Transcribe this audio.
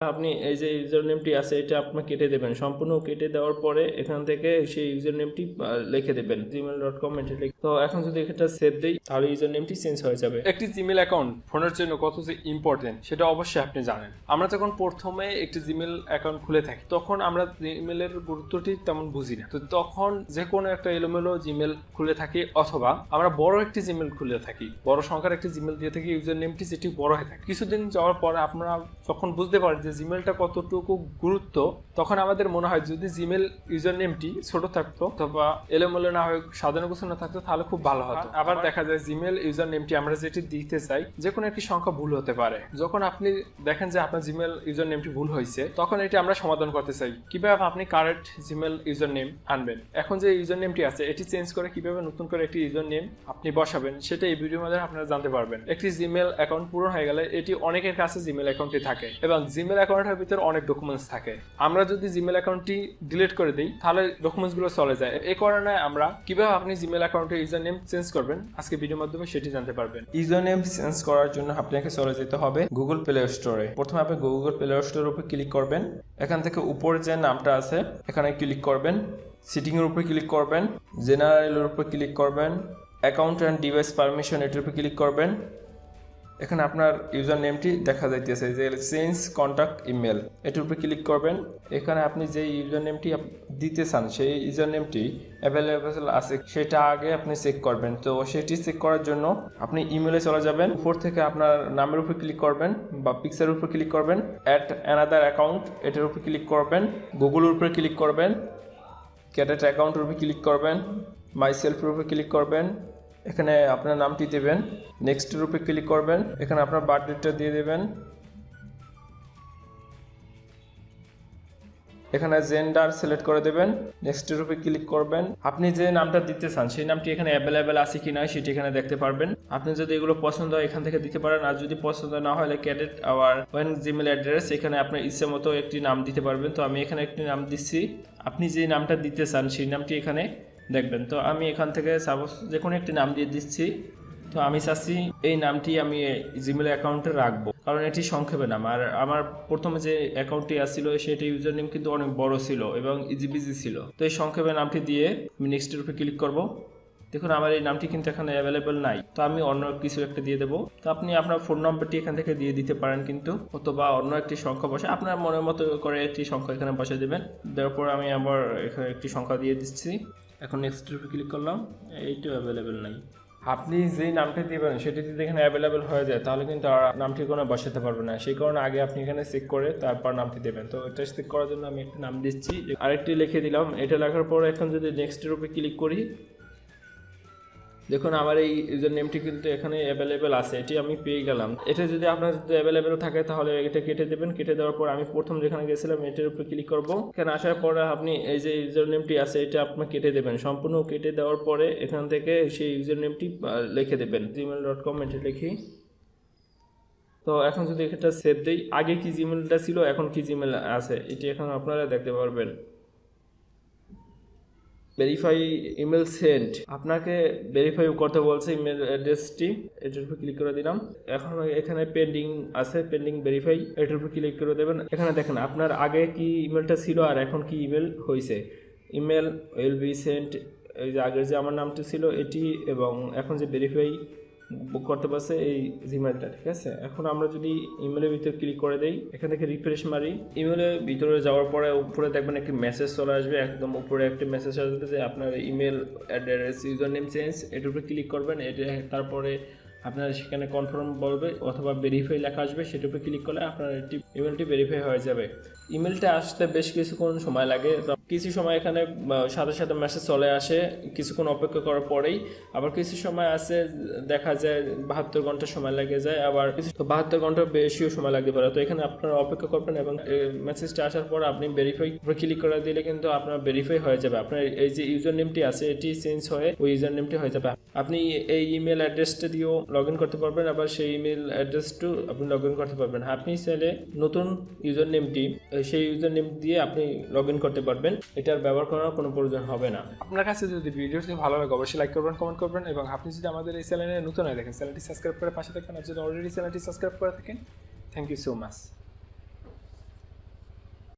আপনি এই যে ইউজার নেমটি আছে, এটা আপনি কেটে দেবেন। সম্পূর্ণ কেটে দেওয়ার পরে এখান থেকে সেই ইউজার নেমটি লিখে দেবেন। জিমেল ডট কম এটা তো এখন যদি এটা সেভ দিই, তাহলে ইউজার নেমটি চেঞ্জ হয়ে যাবে। একটি জিমেল অ্যাকাউন্ট ফোনের জন্য কত যে ইম্পর্টেন্ট সেটা অবশ্যই আপনি জানেন। আমরা যখন প্রথমে একটি জিমেল অ্যাকাউন্ট খুলে থাকি, তখন আমরা জিমেলের গুরুত্বটি তেমন বুঝি না। তো তখন যে কোনো একটা এলোমেলো জিমেল খুলে থাকি, অথবা আমরা বড় একটি জিমেল খুলে থাকি, বড় সংখ্যার একটি জিমেল দিয়ে থাকি ইউজার নেমটি যেটি বড় হয়ে থাকে। কিছুদিন যাওয়ার পরে আপনারা যখন বুঝতে পারেন যে জিমেলটা কতটুকু গুরুত্ব, তখন আমাদের মনে হয় যদি জিমেল ইউজার নেমটি ছোট থাকতো, অথবা এলোমেলো না হয়ে সাজানো গোছানো থাকতো তাহলে খুব ভালো হতো। আবার দেখা যায় জিমেল ইউজার নেমটি আমরা যেটি দিতে চাই যে কোনো একটি সংখ্যা ভুল হতে পারে। যখন আপনি দেখেন যে আপনার জিমেল ইউজার নেমটি ভুল হয়েছে তখন এটি আমরা সমাধান করতে চাই। কীভাবে আপনি কারেক্ট জিমেল ইউজার নেম আনবেন? এখন যে ইউজার নেমটি আছে এটি চেঞ্জ করে কীভাবে নতুন করে একটি ইউজার নেম আপনি বসাবেন সেটা এই ভিডিওর মধ্যে আপনারা জানতে পারবেন। একটি জিমেল অ্যাকাউন্ট পূরণ হয়ে গেলে এটি অনেকের কাছে জিমেল অ্যাকাউন্টটি থাকে এবং জিমেল অ্যাকাউন্টের ভিতরে অনেক ডকুমেন্টস থাকে। আমরা যদি জিমেল অ্যাকাউন্টটি ডিলিট করে দিই তাহলে ডকুমেন্টসগুলো চলে যায়। এই কারণে আমরা কীভাবে আপনি জিমেল অ্যাকাউন্টে ইউজার নেম চেঞ্জ করবেন, আজকে ভিডিও মাধ্যমে সেটি জানতে পারবেন। ইউজার নেম চেঞ্জ করার জন্য আপনাকে চলে যেতে হবে গুগল প্লে স্টোরে প্রথমে আপনি গুগল প্লে স্টোরের উপর ক্লিক করবেন। এখান থেকে উপরে যে নামটা আছে, এখানে ক্লিক করবেন। সিটিং এর উপর ক্লিক করবেন। জেনারেলের উপর ক্লিক করবেন। অ্যাকাউন্ট অ্যান্ড ডিভাইস পারমিশন এটির উপর ক্লিক করবেন। এখানে আপনার ইউজার নেমটি দেখা যাইতেছে, যে চেঞ্জ কন্ট্যাক্ট ইমেল এটার উপরে ক্লিক করবেন। এখানে আপনি যে ইউজার নেমটি দিতে চান, সেই ইউজার নেমটি অ্যাভেলেবেল আছে, সেটা আগে আপনি চেক করবেন। তো সেটি চেক করার জন্য আপনি ইমেলে চলে যাবেন। উপর থেকে আপনার নামের উপর ক্লিক করবেন বা পিকচারের উপর ক্লিক করবেন। অ্যাট অ্যানাদার অ্যাকাউন্ট এটার উপর ক্লিক করবেন। গুগলের উপর ক্লিক করবেন। ক্যাডেট অ্যাকাউন্টের উপর ক্লিক করবেন। মাই সেলফের উপর ক্লিক করবেন। এখানে আপনার নামটি দেবেন নেক্সটের উপরে ক্লিক করবেন, এখানে আপনার বার্থ ডেটটা দিয়ে দেবেন। এখানে জেন্ডার সিলেক্ট করে দেবেন নেক্সটের উপরে ক্লিক করবেন। আপনি যে নামটা দিতে চান, সেই নামটি এখানে অ্যাভেলেবেল আছে কি না সেটি এখানে দেখতে পারবেন। আপনি যদি এগুলো পছন্দ হয় এখান থেকে দিতে পারেন, আর যদি পছন্দ না হলে create your own Gmail address এখানে আপনার ইচ্ছে মতো একটি নাম দিতে পারবেন। তো আমি এখানে একটি নাম দিচ্ছি। আপনি যে নামটা দিতে চান, সেই নামটি এখানে দেখবেন। তো আমি এখান থেকে সাপোজ যে কোনো একটি নাম দিয়ে দিচ্ছি, তো আমি চাচ্ছি এই নামটি আমি জিমেল অ্যাকাউন্টে রাখব। কারণ এটি সংক্ষেপে নাম। আর আমার প্রথমে যে অ্যাকাউন্টটি আসছিল সেটি ইউজার নেম কিন্তু অনেক বড় ছিল এবং ইজিবিজি ছিল। তো এই সংক্ষেপে নামটি দিয়ে আমি নেক্সটের উপরে ক্লিক করব। দেখুন, আমার এই নামটি কিন্তু এখানে অ্যাভেলেবেল নাই। তো আমি অন্য কিছু একটা দিয়ে দেবো। তো আপনি আপনার ফোন নম্বরটি এখান থেকে দিয়ে দিতে পারেন কিন্তু, অথবা অন্য একটি সংখ্যা বসে, আপনার মনের মতো করে একটি সংখ্যা এখানে বসে দেবেন। দেওয়ার পর আমি আবার এখানে একটি সংখ্যা দিয়ে দিচ্ছি। এখন নেক্সটের উপরে ক্লিক করলাম, এইটা অ্যাভেলেবেল নাই। আপনি যেই নামটি দিবেন, সেটি যদি এখানে অ্যাভেলেবেল হয়ে যায়, তাহলে কিন্তু আর নামটি কোনো বসাতে পারবে না। সেই কারণে আগে আপনি এখানে চেক করে তারপর নামটি দেবেন। তো এটা চেক করার জন্য আমি একটা নাম দিচ্ছি। আরেকটি লিখে দিলাম। এটা লেখার পর এখন যদি নেক্সটের উপরে ক্লিক করি দেখুন, আমার এই ইউজার নেমটি কিন্তু এখানে অ্যাভেলেবেল আছে, এটি আমি পেয়ে গেলাম। এটা যদি আপনার যদি অ্যাভেলেবেল থাকে, তাহলে এটা কেটে দেবেন। কেটে দেওয়ার পর আমি প্রথম যেখানে গেছিলাম, এটার উপর ক্লিক করব। এখানে আসার পরে আপনি এই যে ইউজার নেমটি আছে, এটা আপনি কেটে দেবেন। সম্পূর্ণ কেটে দেওয়ার পরে এখান থেকে সেই ইউজার নেমটি লিখে দেবেন। জিমেল ডট কম এটা লিখি। তো এখন যদি এটা সেভ দিই, আগে কি জিমেলটা ছিল, এখন কি জিমেল আছে? এটি এখন আপনারা দেখতে পারবেন। ভেরিফাই ইমেল সেন্ট আপনাকে ভেরিফাই করতে বলছে ইমেল অ্যাড্রেসটি এটার উপর ক্লিক করে দিলাম। এখন এখানে পেন্ডিং আছে পেন্ডিং ভেরিফাই এটার উপর ক্লিক করে দেবেন। এখানে দেখেন, আপনার আগে কি ইমেলটা ছিল আর এখন কি ইমেল হয়েছে ইমেল উইল বি সেন্ট এই যে আগের যে আমার নামটি ছিল, এটি এবং এখন যে ভেরিফাই বুক করতে পারছে এই জিমেলটা ঠিক আছে? এখন আমরা যদি ইমেলের ভিতরে ক্লিক করে দেই, এখান থেকে রিফ্রেশ মারি। ইমেলের ভিতরে যাওয়ার পরে উপরে দেখবেন একটি মেসেজ চলে আসবে, একদম উপরে একটি মেসেজ আসবে যে আপনার email address user name change এটার উপরে ক্লিক করবেন, এটা তারপরে আপনার সেখানে কনফার্ম বলবে অথবা ভেরিফাই লেখা আসবে, সেটার উপরে ক্লিক করলে আপনার ইমেলটি ভেরিফাই হয়ে যাবে। ইমেলটা আসতে বেশ কিছুক্ষণ সময় লাগে কিছু সময় এখানে সাথে সাথে মেসেজ চলে আসে, কিছুক্ষণ অপেক্ষা করার পরেই। আবার কিছু সময় আছে, দেখা যায় বাহাত্তর ঘণ্টা সময় লেগে যায়, আবার কিছু বাহাত্তর ঘণ্টার বেশিও সময় লাগতে পারে। তো এখানে আপনারা অপেক্ষা করবেন এবং মেসেজটা আসার পর আপনি ভেরিফাই ক্লিক করে দিলে কিন্তু আপনার ভেরিফাই হয়ে যাবে। আপনার এই যে ইউজার নেমটি আছে, এটি চেঞ্জ হয়ে ওই ইউজার নেমটি হয়ে যাবে। আপনি এই ইমেল অ্যাড্রেসটা দিয়েও লগ ইন করতে পারবেন, আবার সেই ইমেল অ্যাড্রেসটু আপনি লগ ইন করতে পারবেন। আপনি চাইলে নতুন ইউজার নেমটি সেই ইউজার নেম দিয়ে আপনি লগ ইন করতে পারবেন। এটার ব্যবহার করার কোনো প্রয়োজন হবে না। আপনার কাছে যদি ভিডিওটি ভালো লাগে, অবশ্যই লাইক করবেন কমেন্ট করবেন এবং আপনি যদি আমাদের এই চ্যানেলে নতুন হয়ে দেখেন চ্যানেলটি সাবস্ক্রাইব করে পাশে থাকবেন আর যদি অলরেডি চ্যানেলটি সাবস্ক্রাইব করে থাকেন থ্যাংক ইউ সো মাচ